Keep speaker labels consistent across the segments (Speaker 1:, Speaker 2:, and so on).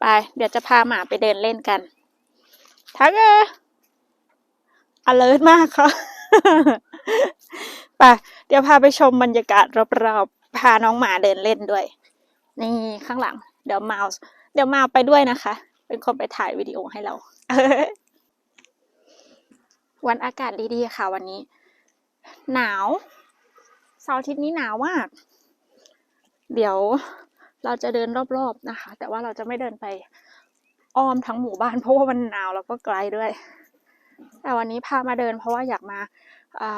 Speaker 1: ไป เดี๋ยวจะพาหมาไปเดินเล่นกันทักเออ alert มากค่ะไปเดี๋ยวพาไปชมบรรยากาศรอบๆ พาน้องหมาเดินเล่นด้วย นี่ข้างหลัง เดี๋ยวมาส์เดี๋ยวมาไปด้วยนะคะ เป็นคนไปถ่ายวิดีโอให้เรา วันอากาศดีๆค่ะวันนี้ หนาวเสาร์อาทิตย์นี้หนาวมาก เดี๋ยว เราจะเดินรอบๆนะคะ แต่ว่าเราจะไม่เดินไปอ้อมทั้งหมู่บ้านเพราะว่ามันหนาวแล้วก็ไกลด้วย แต่วันนี้พามาเดินเพราะว่าอยากมา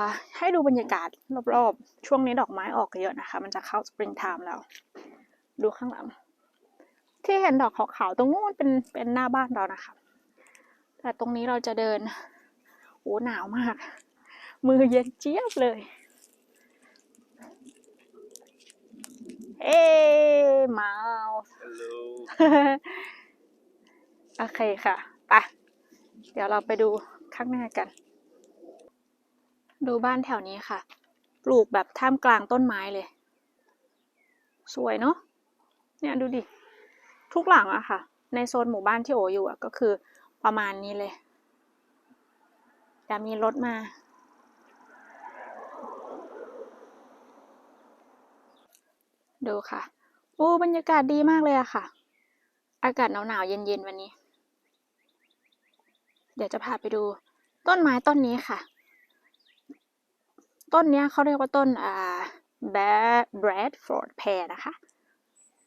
Speaker 1: าให้ดูบรรยากาศรอบๆ ช่วงนี้ดอกไม้ออกเยอะนะคะ มันจะเข้าสปริงไทม์แล้ว ดูข้างหลัง ที่เห็นดอกขาวๆตรงนู้นเป็นเป็นหน้าบ้านเรานะคะ แต่ตรงนี้เราจะเดินโอ้หนาวมาก มือเย็นเจี๊ยบเลย เอ้ เมาส์
Speaker 2: Hello.
Speaker 1: โอเคค่ะ ไป เดี๋ยวเราไปดูข้างหน้ากัน ดูบ้านแถวนี้ค่ะ ปลูกแบบท่ามกลางต้นไม้เลย สวยเนาะ เนี่ยดูดิ ทุกหลังอะค่ะ ในโซนหมู่บ้านที่โออยู่อะก็คือประมาณนี้เลยจะมีรถมาดูค่ะ โอ้บรรยากาศดีมากเลยอะค่ะ อากาศหนาวๆเย็นๆวันนี้ เดี๋ยวจะพาไปดู ต้นไม้ต้นนี้ค่ะ ต้นนี้เขาเรียกว่าต้นอ่าแบรดฟอร์ดแพรนะคะ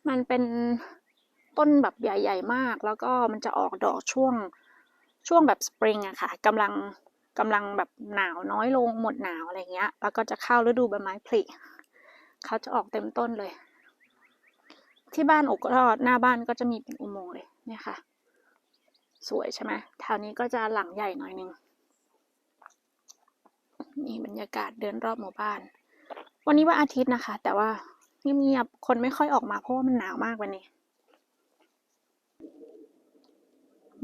Speaker 1: มันเป็นต้นแบบใหญ่ ๆ มาก แล้วก็มันจะออกดอกช่วงช่วงแบบสปริงอะค่ะกำลังกำลังแบบหนาวน้อยลงหมดหนาวอะไรเงี้ย แล้วก็จะเข้าฤดูใบไม้ผลิเขาจะออกเต็มต้นเลย ที่บ้านอกก็หน้าบ้านก็จะมีเป็นอุโมงค์เลยเนี่ยค่ะ สวยใช่ไหมแถวนี้ก็จะหลังใหญ่หน่อยนึงนี่บรรยากาศเดินรอบหมู่บ้าน วันนี้ว่าอาทิตย์นะคะ แต่ว่าเงียบๆคนไม่ค่อยออกมาเพราะว่ามันหนาวมากวันนี้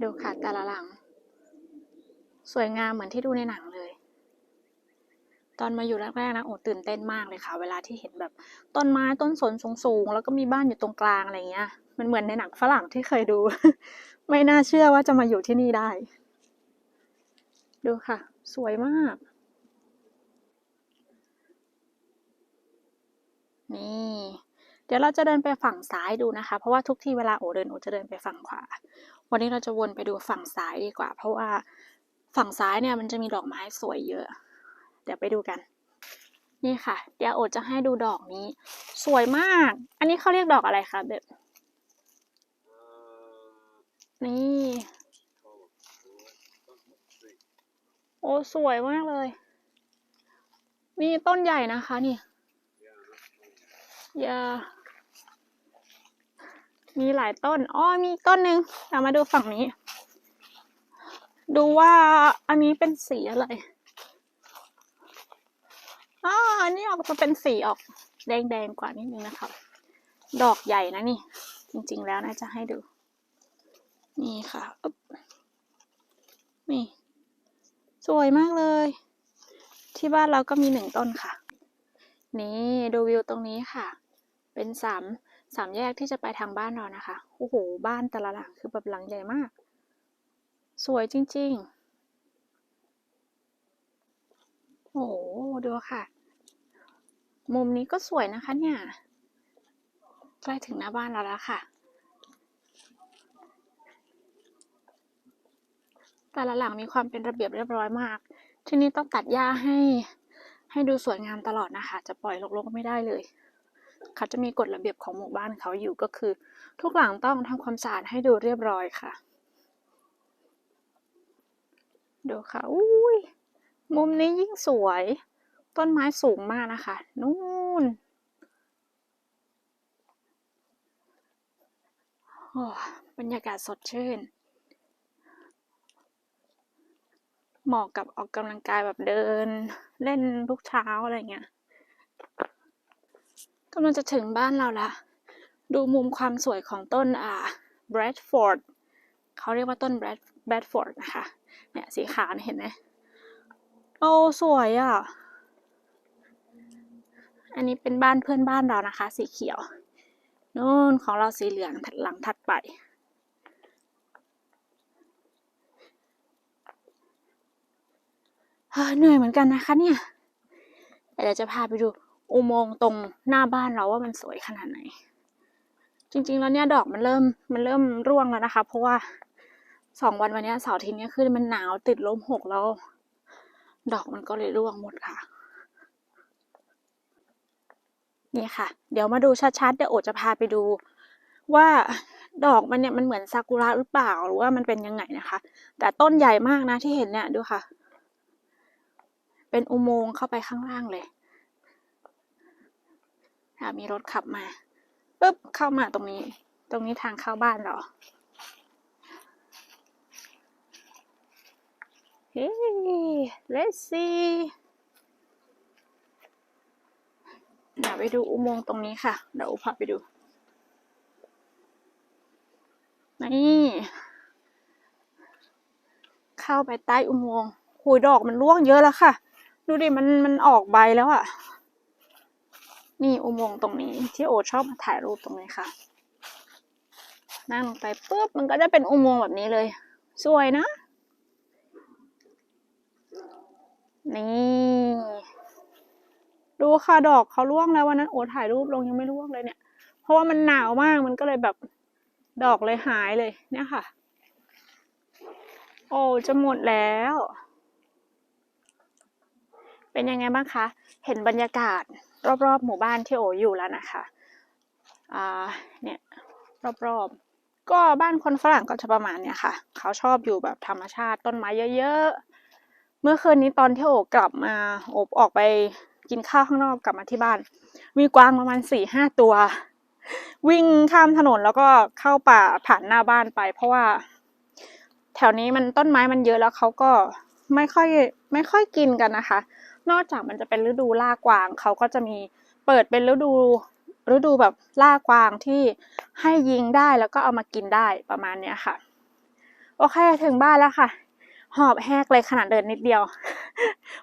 Speaker 1: ดูค่ะแต่ละหลัง สวยงามเหมือนที่ดูในหนัง ตอนมาอยู่แรกๆนะโอ้ตื่นเต้นมากเลยค่ะ เวลาที่เห็นแบบต้นไม้ต้นสนสูงๆแล้วก็มีบ้านอยู่ตรงกลางอะไรเงี้ย มันเหมือนในหนังฝรั่งที่เคยดู ไม่น่าเชื่อว่าจะมาอยู่ที่นี่ได้ ดูค่ะ สวยมาก นี่เดี๋ยวเราจะเดินไปฝั่งซ้ายดูนะคะ เพราะว่าทุกที่เวลาโอเดินโอจะเดินไปฝั่งขวา วันนี้เราจะวนไปดูฝั่งซ้ายดีกว่า เพราะว่าฝั่งซ้ายเนี่ยมันจะมีดอกไม้สวยเยอะ ดี๋ยวไปดูกัน นี่ค่ะ เดี๋ยวโอจะให้ดูดอกนี้ สวยมาก อันนี้เขาเรียกดอกอะไรคะแบบ นี่ โอ้สวยมากเลย นี่ต้นใหญ่นะคะนี่อย่ามีหลายต้น อ้อ มีต้นหนึ่งเรามาดูฝั่งนี้ ดูว่าอันนี้เป็นสีอะไร อ๋ออันนี้ออกมาเป็นสีออกแดงๆกว่านิดนึงนะคะดอกใหญ่นะนี่ จริงๆแล้วนะจะให้ดู นี่ค่ะนี่ สวยมากเลย ที่บ้านเราก็มีหนึ่งต้นค่ะ นี่ดูวิวตรงนี้ค่ะ เป็นสามสามแยกที่จะไปทางบ้านเรานะคะ โอ้โห บ้านแต่ละหลังคือแบบหลังใหญ่มาก สวยจริง ๆ โอ้โห ดูค่ะ มุมนี้ก็สวยนะคะเนี่ย ใกล้ถึงหน้าบ้านเราแล้วค่ะ แต่ละหลังมีความเป็นระเบียบเรียบร้อยมาก ที่นี่ต้องตัดหญ้าให้ ให้ดูสวยงามตลอดนะคะ จะปล่อยรกๆไม่ได้เลยเขาจะมีกฎระเบียบของหมู่บ้านเขาอยู่ก็คือ ทุกหลังต้องทำความสะอาดให้ดูเรียบร้อยค่ะ ดูค่ะ อุ้ย มุมนี้ยิ่งสวย ต้นไม้สูงมากนะคะ นู่นโอ้บรรยากาศสดชื่น เหมาะกับออกกำลังกายแบบเดิน เล่นทุกเช้าอะไรเงี้ยกำลังจะถึงบ้านเราละ ดูมุมความสวยของต้นอ่า Bradford เขาเรียกว่าต้น Brad Bradford นะคะ เนี่ยสีขาวเห็นไหม โอ้สวยอะ่ะ อันนี้เป็นบ้านเพื่อนบ้านเรานะคะ สีเขียว นู่นของเราสีเหลืองหลังถัดไปเหนื่อยเหมือนกันนะคะเนี่ยเดี๋ยวจะพาไปดูอุโมงค์ตรงหน้าบ้านเราว่ามันสวยขนาดไหน จริง ๆ แล้วเนี่ยดอกมันเริ่มมันเริ่มร่วงแล้วนะคะ เพราะว่าสองวันวันนี้เสาร์ทีนี้คือมันหนาวติดลมหกแล้ว ดอกมันก็เลยร่วงหมดค่ะ นี่ค่ะ เดี๋ยวมาดูชัดๆ เดี๋ยวโอจะพาไปดู ว่าดอกมันเนี่ยมันเหมือนซากุระหรือเปล่าหรือว่ามันเป็นยังไงนะคะ แต่ต้นใหญ่มากนะที่เห็นเนี่ยดูค่ะ เป็นอุโมงค์เข้าไปข้างล่างเลยอะมีรถขับมาปุ๊บเข้ามาตรงนี้ ตรงนี้ทางเข้าบ้านเรา เฮ้ let's see เดี๋ยวไปดูอุโมงค์ตรงนี้ค่ะ เดี๋ยวอุพาไปดู นี่ เข้าไปใต้อุโมงค์หูยดอกมันร่วงเยอะแล้วค่ะ ดูดิ มันมันออกใบแล้วอะ่ะ นี่อุโมงค์ตรงนี้ ที่โอชอบมาถ่ายรูปตรงนี้ค่ะ นั่งลงไปปุ๊บ มันก็จะเป็นอุโมงค์แบบนี้เลย สวยนะ นี่ ดูค่ะดอกเขาร่วงแล้ววันนั้นโอถ่ายรูปลงยังไม่ร่วงเลยเนี่ย เพราะว่ามันหนาวมากมันก็เลยแบบดอกเลยหายเลยเนี่ยค่ะ โอ้จะหมดแล้ว เป็นยังไงบ้างคะ เห็นบรรยากาศ รอบๆ หมู่บ้านที่โออยู่แล้วนะคะอ่าเนี่ยรอบๆก็บ้านคนฝรั่งก็จะประมาณเนี่ยค่ะ เขาชอบอยู่แบบธรรมชาติต้นไม้เยอะๆ เมื่อคืนนี้ตอนที่โอบกลับมาโอบออกไปกินข้าวข้างนอกกลับมาที่บ้าน มีกวางประมาณสี่ห้าตัว วิ่งข้ามถนนแล้วก็เข้าป่าผ่านหน้าบ้านไป เพราะว่า แถวนี้มันต้นไม้มันเยอะแล้วเขาก็ไม่ค่อยไม่ค่อยกินกันนะคะ นอกจากมันจะเป็นฤดูล่ากวางเขาก็จะมีเปิดเป็นฤดูฤดูแบบล่ากวางที่ให้ยิงได้แล้วก็เอามากินได้ประมาณเนี้ยค่ะ โอเคถึงบ้านแล้วค่ะ หอบแหกเลยขนาดเดินนิดเดียว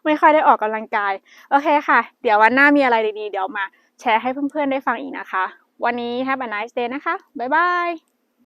Speaker 1: ไม่ค่อยได้ออกกำลังกาย โอเคค่ะ เดี๋ยววันหน้ามีอะไรดีๆ เดี๋ยวมาแชร์ให้เพื่อนๆได้ฟังอีกนะคะ วันนี้ Have a nice day นะคะ บ๊ายบาย